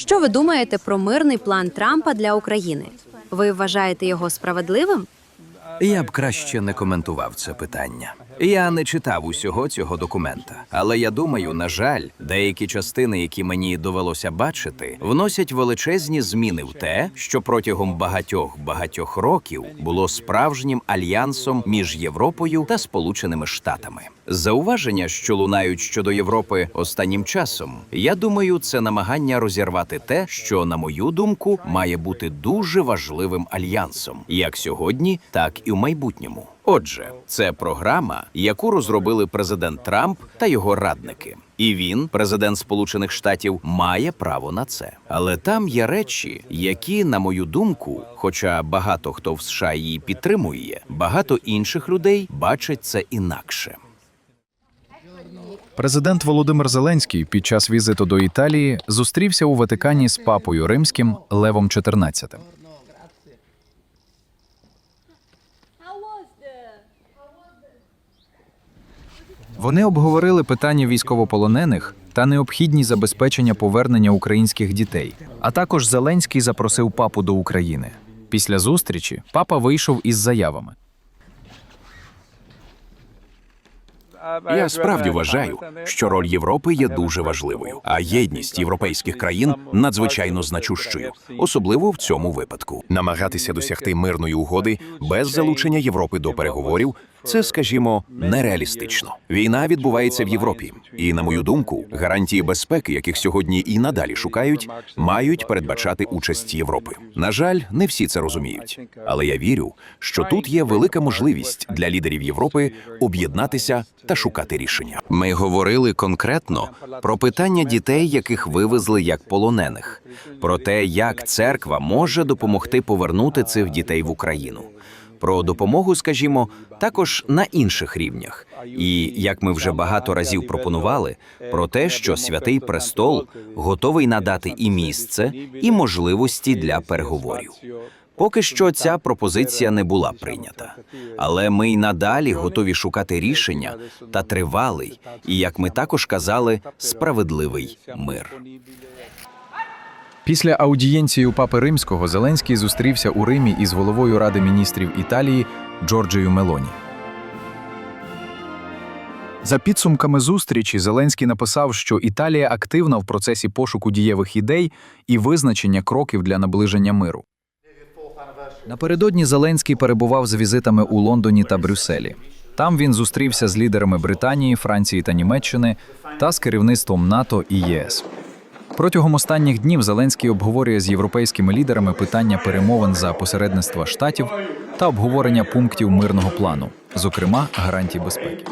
Що ви думаєте про мирний план Трампа для України? Ви вважаєте його справедливим? Я б краще не коментував це питання. Я не читав усього цього документа, але я думаю, на жаль, деякі частини, які мені довелося бачити, вносять величезні зміни в те, що протягом багатьох багатьох років було справжнім альянсом між Європою та Сполученими Штатами. Зауваження, що лунають щодо Європи останнім часом, я думаю, це намагання розірвати те, що, на мою думку, має бути дуже важливим альянсом, як сьогодні, так і в майбутньому. Отже, це програма, яку розробили президент Трамп та його радники. І він, президент Сполучених Штатів, має право на це. Але там є речі, які, на мою думку, хоча багато хто в США її підтримує, багато інших людей бачать це інакше. Президент Володимир Зеленський під час візиту до Італії зустрівся у Ватикані з папою римським Левом XIV. Вони обговорили питання військовополонених та необхідність забезпечення повернення українських дітей. А також Зеленський запросив папу до України. Після зустрічі папа вийшов із заявами. Я справді вважаю, що роль Європи є дуже важливою, а єдність європейських країн надзвичайно значущою, особливо в цьому випадку. Намагатися досягти мирної угоди без залучення Європи до переговорів. Це, скажімо, нереалістично. Війна відбувається в Європі, і на мою думку, гарантії безпеки, яких сьогодні і надалі шукають, мають передбачати участь Європи. На жаль, не всі це розуміють, але я вірю, що тут є велика можливість для лідерів Європи об'єднатися та шукати рішення. Ми говорили конкретно про питання дітей, яких вивезли як полонених, про те, як церква може допомогти повернути цих дітей в Україну. Про допомогу, скажімо, також на інших рівнях. І як ми вже багато разів пропонували, про те, що святий престол готовий надати і місце, і можливості для переговорів. Поки що ця пропозиція не була прийнята, але ми й надалі готові шукати рішення та тривалий, і як ми також казали, справедливий мир. Після аудієнції у папи римського Зеленський зустрівся у Римі із головою Ради міністрів Італії Джорджею Мелоні. За підсумками зустрічі Зеленський написав, що Італія активна в процесі пошуку дієвих ідей і визначення кроків для наближення миру. Напередодні Зеленський перебував з візитами у Лондоні та Брюсселі. Там він зустрівся з лідерами Британії, Франції та Німеччини та з керівництвом НАТО і ЄС. Протягом останніх днів Зеленський обговорює з європейськими лідерами питання перемовин за посередництва штатів та обговорення пунктів мирного плану, зокрема гарантій безпеки.